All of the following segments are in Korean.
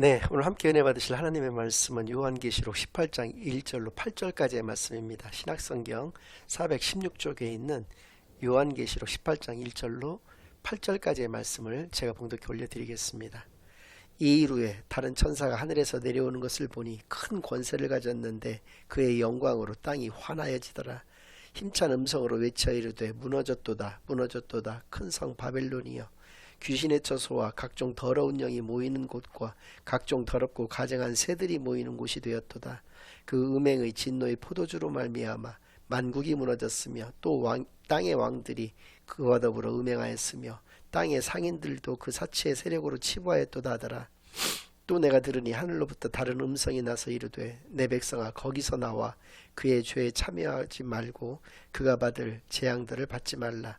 네, 오늘 함께 은혜 받으실 하나님의 말씀은 요한계시록 18장 1절로 8절까지의 말씀입니다. 신약성경 416쪽에 있는 요한계시록 18장 1절로 8절까지의 말씀을 제가 봉독해 올려드리겠습니다. 이 이후에 다른 천사가 하늘에서 내려오는 것을 보니 큰 권세를 가졌는데 그의 영광으로 땅이 환하여지더라. 힘찬 음성으로 외쳐 이르되 무너졌도다 무너졌도다 큰 성 바벨론이여 귀신의 처소와 각종 더러운 영이 모이는 곳과 각종 더럽고 가증한 새들이 모이는 곳이 되었도다. 그 음행의 진노의 포도주로 말미암아 만국이 무너졌으며 또 왕, 땅의 왕들이 그와 더불어 음행하였으며 땅의 상인들도 그 사치의 세력으로 치부하였도다 하더라. 또 내가 들으니 하늘로부터 다른 음성이 나서 이르되 내 백성아 거기서 나와 그의 죄에 참여하지 말고 그가 받을 재앙들을 받지 말라.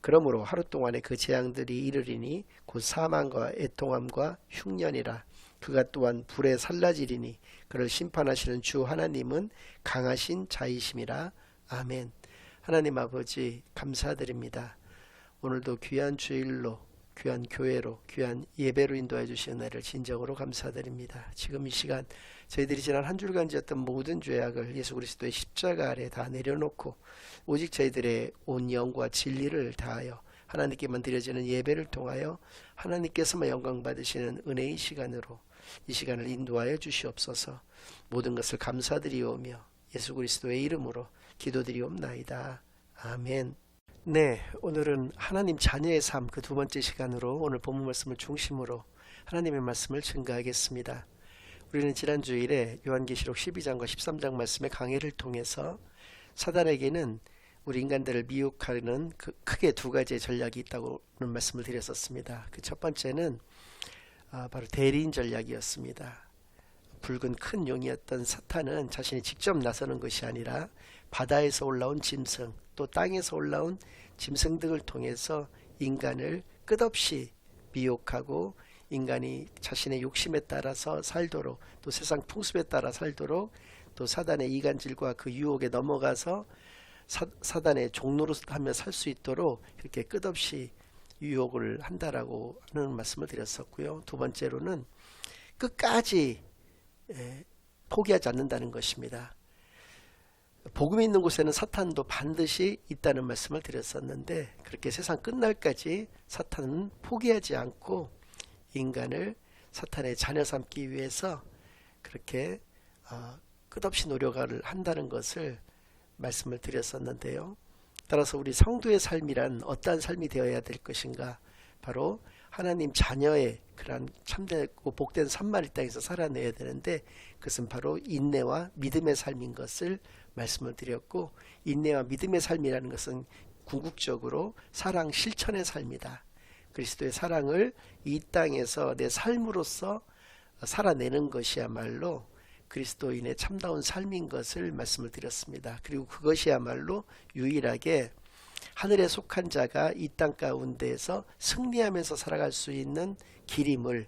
그러므로 하루 동안에 그 재앙들이 이르리니 곧 사망과 애통함과 흉년이라. 그가 또한 불에 살라지리니 그를 심판하시는 주 하나님은 강하신 자이심이라. 아멘. 하나님 아버지 감사드립니다. 오늘도 귀한 주일로 귀한 교회로 귀한 예배로 인도해 주신 은혜를 진정으로 감사드립니다 지금 이 시간 저희들이 지난 한 주간 지었던 모든 죄악을 예수 그리스도의 십자가 아래 다 내려놓고 오직 저희들의 온 영과 진리를 다하여 하나님께만 드려지는 예배를 통하여 하나님께서만 영광 받으시는 은혜의 시간으로 이 시간을 인도하여 주시옵소서 모든 것을 감사드리오며 예수 그리스도의 이름으로 기도드리옵나이다. 아멘. 네, 오늘은 하나님 자녀의 삶 그 두 번째 시간으로 오늘 본문 말씀을 중심으로 하나님의 말씀을 증가하겠습니다. 우리는 지난 주일에 요한계시록 12장과 13장 말씀의 강해를 통해서 사단에게는 우리 인간들을 미혹하는 그 크게 두 가지의 전략이 있다고는 말씀을 드렸었습니다. 그 첫 번째는 아, 바로 대리인 전략이었습니다. 붉은 큰 용이었던 사탄은 자신이 직접 나서는 것이 아니라 바다에서 올라온 짐승 또 땅에서 올라온 짐승 등을 통해서 인간을 끝없이 미혹하고 인간이 자신의 욕심에 따라서 살도록 또 세상 풍습에 따라 살도록 또 사단의 이간질과 그 유혹에 넘어가서 사, 사단의 종로로 하며 살 수 있도록 이렇게 끝없이 유혹을 한다라고 하는 말씀을 드렸었고요. 두 번째로는 끝까지 에, 포기하지 않는다는 것입니다. 복음이 있는 곳에는 사탄도 반드시 있다는 말씀을 드렸었는데 그렇게 세상 끝날까지 사탄은 포기하지 않고 인간을 사탄의 자녀 삼기 위해서 그렇게 어, 끝없이 노력을 한다는 것을 말씀을 드렸었는데요. 따라서 우리 성도의 삶이란 어떠한 삶이 되어야 될 것인가? 바로 하나님 자녀의 그러한 참되고 복된 이 땅에서 살아내야 되는데 그것은 바로 인내와 믿음의 삶인 것을 말씀을 드렸고 인내와 믿음의 삶이라는 것은 궁극적으로 사랑 실천의 삶이다. 그리스도의 사랑을 이 땅에서 내 삶으로서 살아내는 것이야말로 그리스도인의 참다운 삶인 것을 말씀을 드렸습니다. 그리고 그것이야말로 유일하게 하늘에 속한 자가 이 땅 가운데에서 승리하면서 살아갈 수 있는 길임을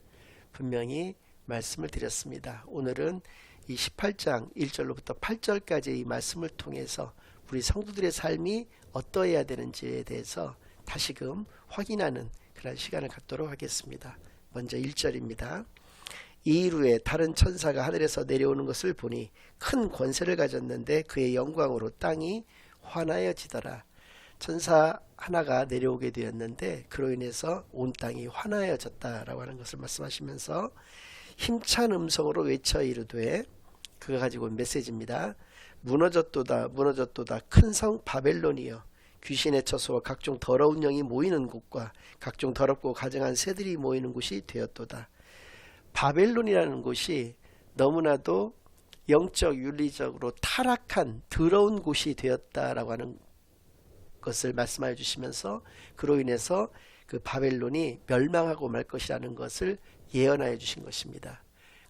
분명히 말씀을 드렸습니다. 오늘은 이 18장 1절로부터 8절까지 이 말씀을 통해서 우리 성도들의 삶이 어떠해야 되는지에 대해서 다시금 확인하는 그런 시간을 갖도록 하겠습니다. 먼저 1절입니다. 이후에 다른 천사가 하늘에서 내려오는 것을 보니 큰 권세를 가졌는데 그의 영광으로 땅이 환하여지더라. 천사 하나가 내려오게 되었는데 그로 인해서 온 땅이 환하여졌다라고 하는 것을 말씀하시면서 힘찬 음성으로 외쳐 이르되 그가 가지고 온 메시지입니다. 무너졌도다 무너졌도다 큰 성 바벨론이여 귀신의 처소와 각종 더러운 영이 모이는 곳과 각종 더럽고 가증한 새들이 모이는 곳이 되었도다. 바벨론이라는 곳이 너무나도 영적 윤리적으로 타락한 더러운 곳이 되었다라고 하는 것을 말씀해 주시면서 그로 인해서 그 바벨론이 멸망하고 말 것이라는 것을 예언하여 주신 것입니다.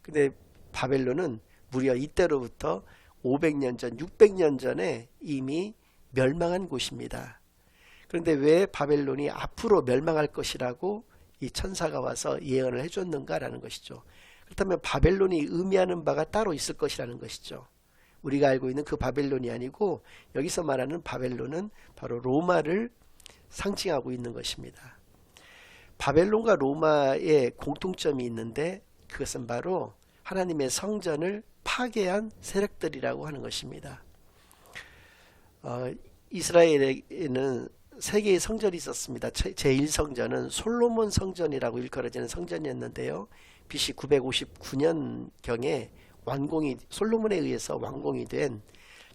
근데 바벨론은 무려 이때로부터 500년 전, 600년 전에 이미 멸망한 곳입니다. 그런데 왜 바벨론이 앞으로 멸망할 것이라고 이 천사가 와서 예언을 해줬는가라는 것이죠. 그렇다면 바벨론이 의미하는 바가 따로 있을 것이라는 것이죠. 우리가 알고 있는 그 바벨론이 아니고 여기서 말하는 바벨론은 바로 로마를 상징하고 있는 것입니다. 바벨론과 로마의 공통점이 있는데 그것은 바로 하나님의 성전을 파괴한 세력들이라고 하는 것입니다. 어, 이스라엘에는 세 개의 성전이 있었습니다. 제1성전은 솔로몬 성전이라고 일컬어지는 성전이었는데요. BC 959년경에 완공이 솔로몬에 의해서 완공이 된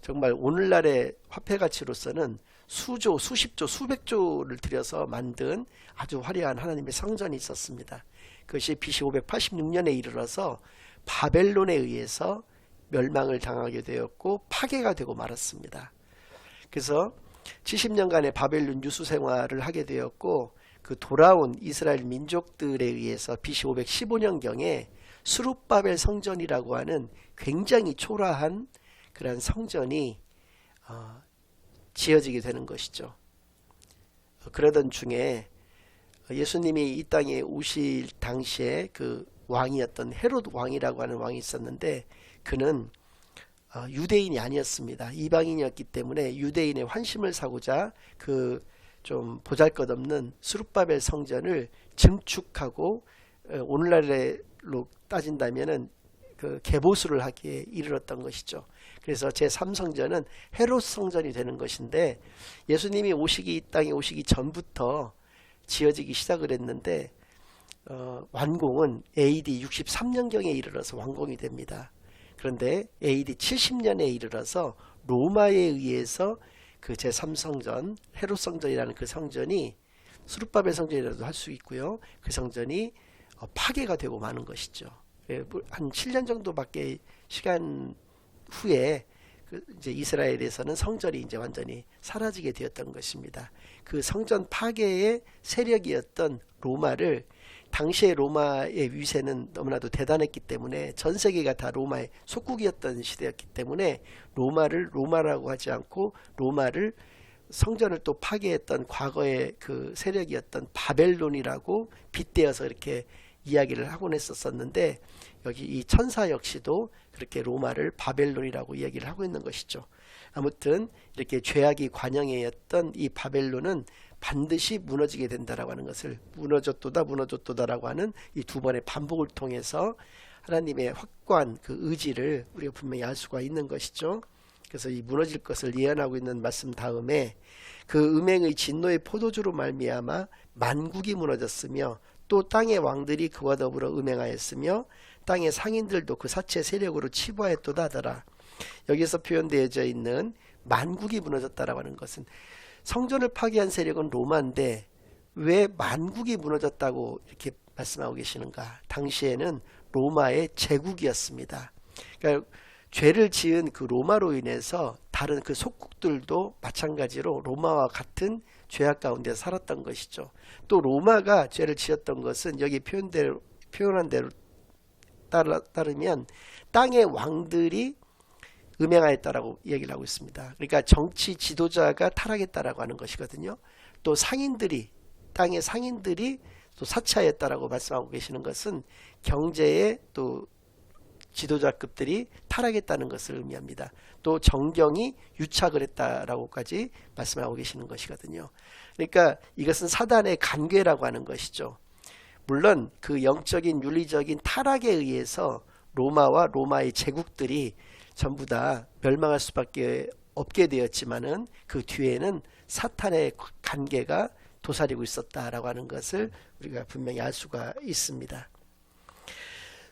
정말 오늘날의 화폐 가치로서는 수조, 수십조, 수백조를 들여서 만든 아주 화려한 하나님의 성전이 있었습니다. 그것이 BC 586년에 이르러서 바벨론에 의해서 멸망을 당하게 되었고 파괴가 되고 말았습니다. 그래서 70년간의 바벨론 유수 생활을 하게 되었고 그 돌아온 이스라엘 민족들에 의해서 BC 515년경에 수룹바벨 성전이라고 하는 굉장히 초라한 그런 성전이 어, 지어지게 되는 것이죠. 그러던 중에 예수님이 이 땅에 오실 당시에 그 왕이었던 헤롯 왕이라고 하는 왕이 있었는데 그는 어, 유대인이 아니었습니다. 이방인이었기 때문에 유대인의 환심을 사고자 그 좀 보잘것없는 수룹바벨 성전을 증축하고 어, 오늘날 로 따진다면은 그 개보수를 하기에 이르렀던 것이죠. 그래서 제 3성전은 헤롯 성전이 되는 것인데 예수님이 오시기 이 땅에 오시기 전부터 지어지기 시작을 했는데 어, 완공은 AD 63년경에 이르러서 완공이 됩니다. 그런데 AD 70년에 이르러서 로마에 의해서 그 제3성전 헤롯 성전이라는 그 성전이 수르바벨 성전이라도 할 수 있고요. 그 성전이 어, 파괴가 되고 마는 것이죠. 예, 뭐한 7년 정도밖에 시간 후에 그 이제 이스라엘에서는 성전이 이제 완전히 사라지게 되었던 것입니다. 그 성전 파괴의 세력이었던 로마를 당시의 로마의 위세는 너무나도 대단했기 때문에 전 세계가 다 로마의 속국이었던 시대였기 때문에 로마를 로마라고 하지 않고 로마를 성전을 또 파괴했던 과거의 그 세력이었던 바벨론이라고 빗대어서 이렇게 이야기를 하곤 했었었는데 여기 이 천사 역시도 그렇게 로마를 바벨론이라고 이야기를 하고 있는 것이죠. 아무튼 이렇게 죄악이 관영이었던 이 바벨론은 반드시 무너지게 된다라고 하는 것을 무너졌도다 무너졌도다라고 하는 이 두 번의 반복을 통해서 하나님의 확고한 그 의지를 우리가 분명히 알 수가 있는 것이죠. 그래서 이 무너질 것을 예언하고 있는 말씀 다음에 그 음행의 진노의 포도주로 말미암아 만국이 무너졌으며 또 땅의 왕들이 그와 더불어 음행하였으며 땅의 상인들도 그 사체 세력으로 치부하였도다 하더라. 여기서 표현되어져 있는 만국이 무너졌다라고 하는 것은 성전을 파괴한 세력은 로마인데 왜 만국이 무너졌다고 이렇게 말씀하고 계시는가? 당시에는 로마의 제국이었습니다. 그러니까 죄를 지은 그 로마로 인해서 다른 그 속국들도 마찬가지로 로마와 같은 죄악 가운데 살았던 것이죠. 또 로마가 죄를 지었던 것은 여기 표현대로 표현한 대로 따라, 따르면 땅의 왕들이 음행하였다라고 얘기를 하고 있습니다. 그러니까 정치 지도자가 타락했다라고 하는 것이거든요. 또 상인들이 땅의 상인들이 또 사치하였다라고 말씀하고 계시는 것은 경제의 또 지도자급들이 타락했다는 것을 의미합니다. 또 정경이 유착을 했다라고까지 말씀하고 계시는 것이거든요. 그러니까 이것은 사단의 간괴라고 하는 것이죠. 물론 그 영적인 윤리적인 타락에 의해서 로마와 로마의 제국들이 전부 다 멸망할 수밖에 없게 되었지만은 그 뒤에는 사탄의 관계가 도사리고 있었다라고 하는 것을 우리가 분명히 알 수가 있습니다.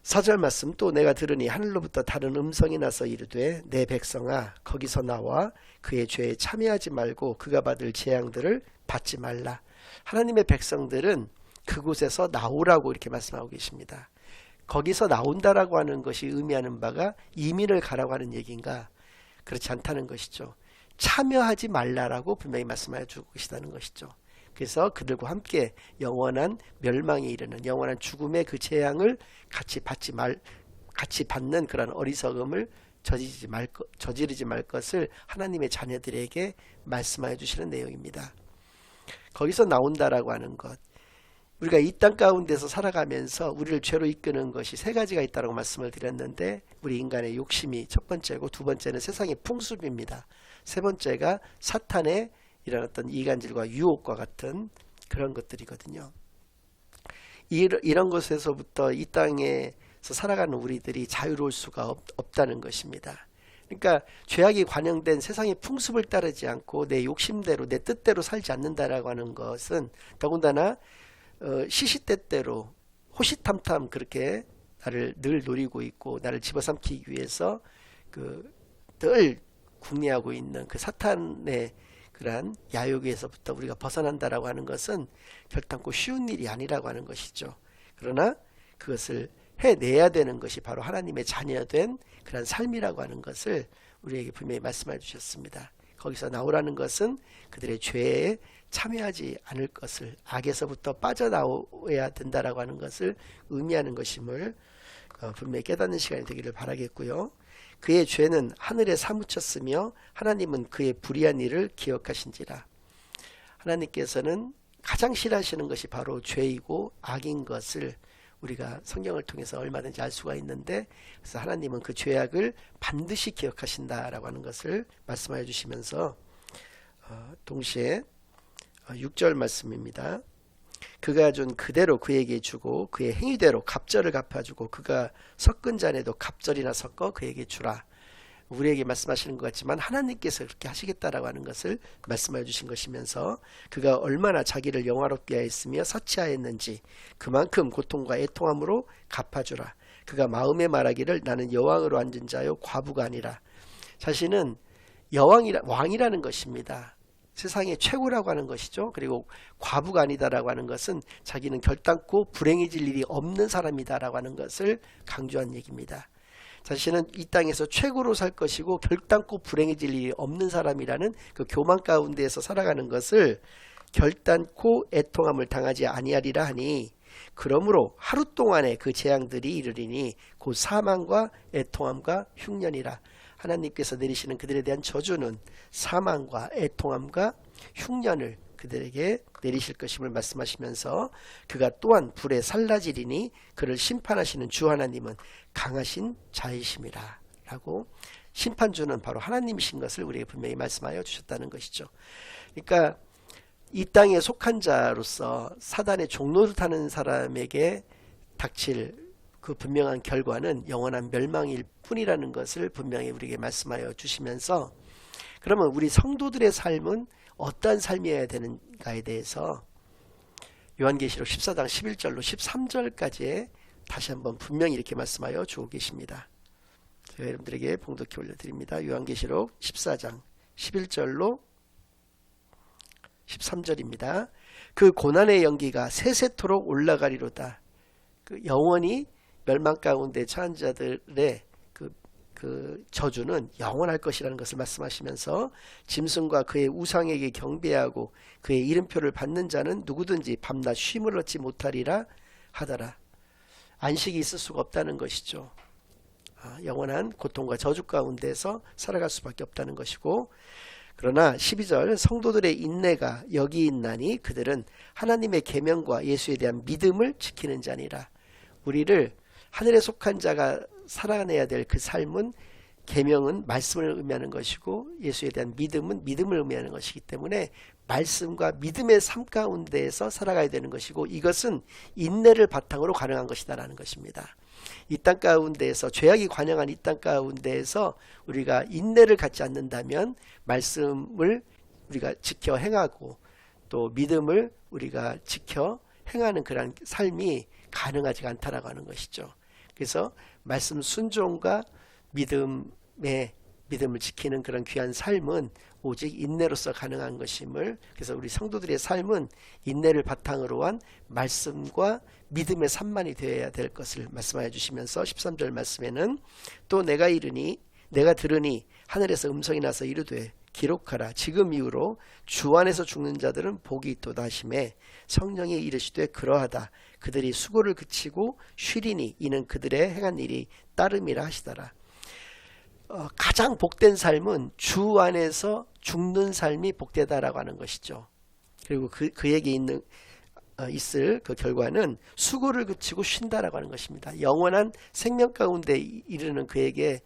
사절 말씀 또 내가 들으니 하늘로부터 다른 음성이 나서 이르되 내 백성아 거기서 나와 그의 죄에 참여하지 말고 그가 받을 재앙들을 받지 말라. 하나님의 백성들은 그곳에서 나오라고 이렇게 말씀하고 계십니다. 거기서 나온다라고 하는 것이 의미하는 바가 이민을 가라고 하는 얘기인가? 그렇지 않다는 것이죠. 참여하지 말라라고 분명히 말씀하여 주고 계시다는 것이죠. 그래서 그들과 함께 영원한 멸망에 이르는 영원한 죽음의 그 재앙을 같이 받지 말 같이 받는 그런 어리석음을 저지르지 말, 것- 저지르지 말 것을 하나님의 자녀들에게 말씀하여 주시는 내용입니다. 거기서 나온다라고 하는 것. 우리가 이 땅 가운데서 살아가면서 우리를 죄로 이끄는 것이 세 가지가 있다고 말씀을 드렸는데 우리 인간의 욕심이 첫 번째고 두 번째는 세상의 풍습입니다. 세 번째가 사탄의 이런 어떤 이간질과 유혹과 같은 그런 것들이거든요. 이- 이런 것에서부터 이 땅에서 살아가는 우리들이 자유로울 수가 없, 없다는 것입니다. 그러니까 죄악이 관영된 세상의 풍습을 따르지 않고 내 욕심대로 내 뜻대로 살지 않는다라고 하는 것은 더군다나 어, 시시때때로 호시탐탐 그렇게 나를 늘 노리고 있고 나를 집어삼키기 위해서 그 늘 궁리하고 있는 그 사탄의 그러한 야욕에서부터 우리가 벗어난다라고 하는 것은 결단코 쉬운 일이 아니라고 하는 것이죠. 그러나 그것을 해내야 되는 것이 바로 하나님의 자녀된 그런 삶이라고 하는 것을 우리에게 분명히 말씀해 주셨습니다. 거기서 나오라는 것은 그들의 죄에 참여하지 않을 것을 악에서부터 빠져나와야 된다라고 하는 것을 의미하는 것임을 어, 분명히 깨닫는 시간이 되기를 바라겠고요. 그의 죄는 하늘에 사무쳤으며 하나님은 그의 불의한 일을 기억하신지라. 하나님께서는 가장 싫어하시는 것이 바로 죄이고 악인 것을 우리가 성경을 통해서 얼마든지 알 수가 있는데 그래서 하나님은 그 죄악을 반드시 기억하신다라고 하는 것을 말씀하여 주시면서 어, 동시에 6절 말씀입니다. 그가 준 그대로 그에게 주고 그의 행위대로 갑절을 갚아주고 그가 섞은 잔에도 갑절이나 섞어 그에게 주라. 우리에게 말씀하시는 것 같지만 하나님께서 그렇게 하시겠다라고 하는 것을 말씀해 주신 것이면서 그가 얼마나 자기를 영화롭게 하였으며 사치하였는지 그만큼 고통과 애통함으로 갚아주라. 그가 마음에 말하기를 나는 여왕으로 앉은 자요 과부가 아니라 자신은 여왕이라 왕이라는 것입니다. 세상의 최고라고 하는 것이죠. 그리고 과부가 아니다라고 하는 것은 자기는 결단코 불행해질 일이 없는 사람이다라고 하는 것을 강조한 얘기입니다. 자신은 이 땅에서 최고로 살 것이고 결단코 불행해질 일이 없는 사람이라는 그 교만 가운데에서 살아가는 것을 결단코 애통함을 당하지 아니하리라 하니 그러므로 하루 동안에 그 재앙들이 이르리니 곧 사망과 애통함과 흉년이라 하나님께서 내리시는 그들에 대한 저주는 사망과 애통함과 흉년을 그들에게 내리실 것임을 말씀하시면서 그가 또한 불에 살라지리니 그를 심판하시는 주 하나님은 강하신 자이심이라 라고 심판주는 바로 하나님이신 것을 우리에게 분명히 말씀하여 주셨다는 것이죠. 그러니까 이 땅에 속한 자로서 사단의 종로를 타는 사람에게 닥칠 그 분명한 결과는 영원한 멸망일 뿐이라는 것을 분명히 우리에게 말씀하여 주시면서 그러면 우리 성도들의 삶은 어떠한 삶이어야 되는가에 대해서 요한계시록 14장 11절로 13절까지에 다시 한번 분명히 이렇게 말씀하여 주고 계십니다. 제가 여러분들에게 봉독해 올려드립니다. 요한계시록 14장 11절로 13절입니다. 그 고난의 연기가 세세토록 올라가리로다. 그 영원히 멸망 가운데 처한 자들의 그, 그 저주는 영원할 것이라는 것을 말씀하시면서 짐승과 그의 우상에게 경배하고 그의 이름표를 받는 자는 누구든지 밤낮 쉼을 얻지 못하리라 하더라. 안식이 있을 수가 없다는 것이죠. 아, 영원한 고통과 저주 가운데서 살아갈 수밖에 없다는 것이고 그러나 12절 성도들의 인내가 여기 있나니 그들은 하나님의 계명과 예수에 대한 믿음을 지키는 자니라. 우리를 하늘에 속한 자가 살아내야 될 그 삶은 계명은 말씀을 의미하는 것이고 예수에 대한 믿음은 믿음을 의미하는 것이기 때문에 말씀과 믿음의 삶 가운데에서 살아가야 되는 것이고 이것은 인내를 바탕으로 가능한 것이다라는 것입니다. 이 땅 가운데에서 죄악이 관영한 이 땅 가운데에서 우리가 인내를 갖지 않는다면 말씀을 우리가 지켜 행하고 또 믿음을 우리가 지켜 행하는 그런 삶이 가능하지 않다라고 하는 것이죠. 그래서 말씀 순종과 믿음의 믿음을 지키는 그런 귀한 삶은 오직 인내로서 가능한 것임을 그래서 우리 성도들의 삶은 인내를 바탕으로 한 말씀과 믿음의 산만이 되어야 될 것을 말씀하여 주시면서 13절 말씀에는 또 내가 이르니 내가 들으니 하늘에서 음성이 나서 이르되 기록하라. 지금 이후로 주 안에서 죽는 자들은 복이 있도다 하심에 성령이 이르시되 그러하다. 그들이 수고를 그치고 쉬리니 이는 그들의 행한 일이 따름이라 하시더라. 어, 가장 복된 삶은 주 안에서 죽는 삶이 복되다라고 하는 것이죠. 그리고 그, 그에게 있는 어, 있을 그 결과는 수고를 그치고 쉰다라고 하는 것입니다. 영원한 생명 가운데 이- 이르는 그에게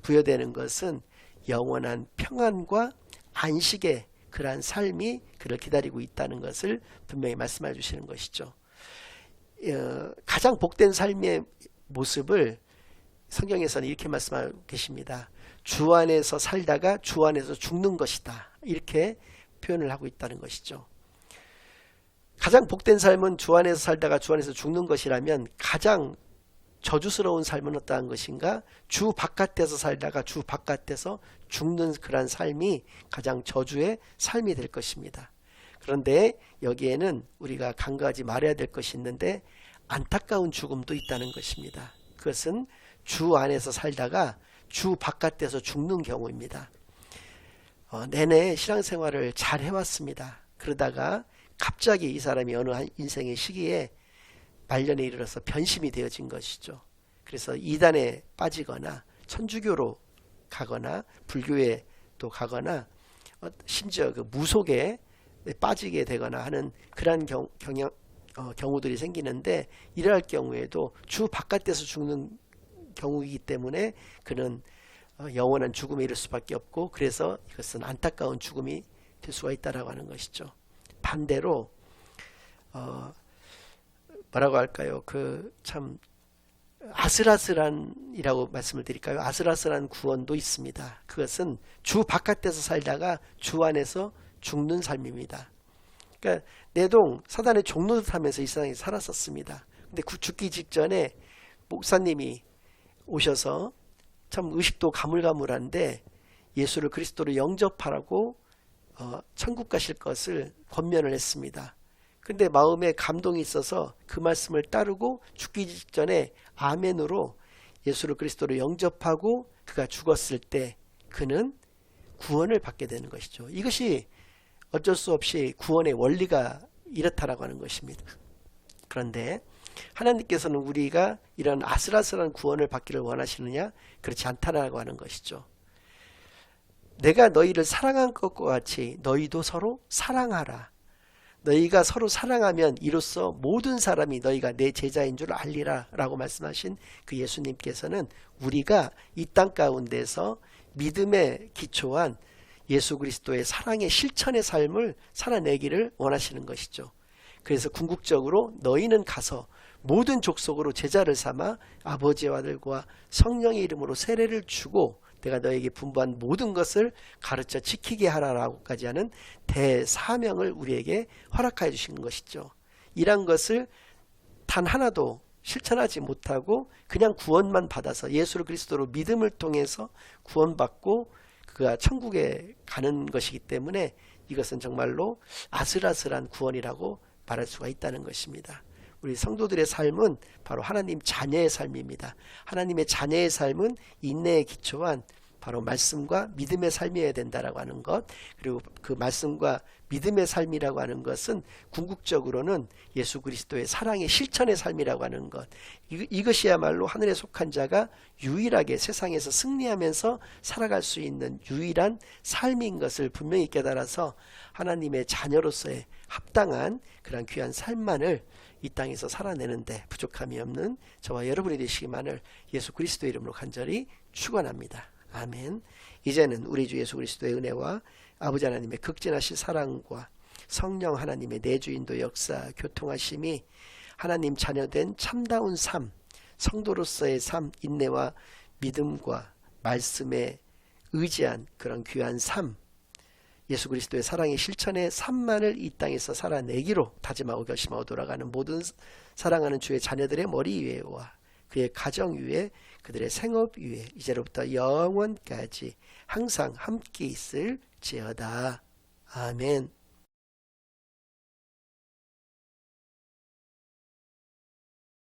부여되는 것은 영원한 평안과 안식의 그러한 삶이 그를 기다리고 있다는 것을 분명히 말씀해 주시는 것이죠. 어, 가장 복된 삶의 모습을 성경에서는 이렇게 말씀하고 계십니다. 주 안에서 살다가 주 안에서 죽는 것이다. 이렇게 표현을 하고 있다는 것이죠. 가장 복된 삶은 주 안에서 살다가 주 안에서 죽는 것이라면 가장 저주스러운 삶은 어떠한 것인가? 주 바깥에서 살다가 주 바깥에서 죽는 그러한 삶이 가장 저주의 삶이 될 것입니다. 그런데 여기에는 우리가 간과하지 말아야 될 것이 있는데 안타까운 죽음도 있다는 것입니다. 그것은 주 안에서 살다가 주 바깥에서 죽는 경우입니다. 어, 내내 신앙생활을 잘 해왔습니다. 그러다가 갑자기 이 사람이 어느 한 인생의 시기에 말년에 이르러서 변심이 되어진 것이죠. 그래서 이단에 빠지거나 천주교로 가거나 불교에 또 가거나 어, 심지어 그 무속에 빠지게 되거나 하는 그러한 경, 경영, 어, 경우들이 생기는데 이러할 경우에도 주 바깥에서 죽는 경우이기 때문에 그는 어, 영원한 죽음에 이를 수밖에 없고 그래서 이것은 안타까운 죽음이 될 수가 있다라고 하는 것이죠. 반대로 어, 뭐라고 할까요? 그 참 아슬아슬한이라고 말씀을 드릴까요? 아슬아슬한 구원도 있습니다. 그것은 주 바깥에서 살다가 주 안에서 죽는 삶입니다. 그러니까 내동 사단의 종노릇 하면서 이 세상에 살았었습니다. 근데 그 죽기 직전에 목사님이 오셔서 참 의식도 가물가물한데 예수를 그리스도로 영접하라고 어, 천국 가실 것을 권면을 했습니다. 근데 마음에 감동이 있어서 그 말씀을 따르고 죽기 직전에 아멘으로 예수를 그리스도로 영접하고 그가 죽었을 때 그는 구원을 받게 되는 것이죠. 이것이 어쩔 수 없이 구원의 원리가 이렇다라고 하는 것입니다. 그런데 하나님께서는 우리가 이런 아슬아슬한 구원을 받기를 원하시느냐? 그렇지 않다라고 하는 것이죠. 내가 너희를 사랑한 것과 같이 너희도 서로 사랑하라. 너희가 서로 사랑하면 이로써 모든 사람이 너희가 내 제자인 줄 알리라 라고 말씀하신 그 예수님께서는 우리가 이 땅 가운데서 믿음에 기초한 예수 그리스도의 사랑의 실천의 삶을 살아내기를 원하시는 것이죠. 그래서 궁극적으로 너희는 가서 모든 족속으로 제자를 삼아 아버지와 아들과 성령의 이름으로 세례를 주고 내가 너에게 분부한 모든 것을 가르쳐 지키게 하라라고까지 하는 대사명을 우리에게 허락하여 주신 것이죠. 이란 것을 단 하나도 실천하지 못하고 그냥 구원만 받아서 예수 그리스도로 믿음을 통해서 구원받고 그가 천국에 가는 것이기 때문에 이것은 정말로 아슬아슬한 구원이라고 말할 수가 있다는 것입니다. 우리 성도들의 삶은 바로 하나님 자녀의 삶입니다. 하나님의 자녀의 삶은 인내에 기초한 바로 말씀과 믿음의 삶이어야 된다라고 하는 것 그리고 그 말씀과 믿음의 삶이라고 하는 것은 궁극적으로는 예수 그리스도의 사랑의 실천의 삶이라고 하는 것 이, 이것이야말로 하늘에 속한 자가 유일하게 세상에서 승리하면서 살아갈 수 있는 유일한 삶인 것을 분명히 깨달아서 하나님의 자녀로서의 합당한 그런 귀한 삶만을 이 땅에서 살아내는데 부족함이 없는 저와 여러분이 되시기만을 예수 그리스도 이름으로 간절히 축원합니다. 아멘. 이제는 우리 주 예수 그리스도의 은혜와 아버지 하나님의 극진하신 사랑과 성령 하나님의 내주인도 역사 교통하심이 하나님 자녀된 참다운 삶, 성도로서의 삶, 인내와 믿음과 말씀에 의지한 그런 귀한 삶, 예수 그리스도의 사랑의 실천의 삶만을 이 땅에서 살아내기로 다짐하고 결심하고 돌아가는 모든 사랑하는 주의 자녀들의 머리 위에와 그의 가정 위에 그들의 생업 위에 이제로부터 영원까지 항상 함께 있을 지어다. 아멘.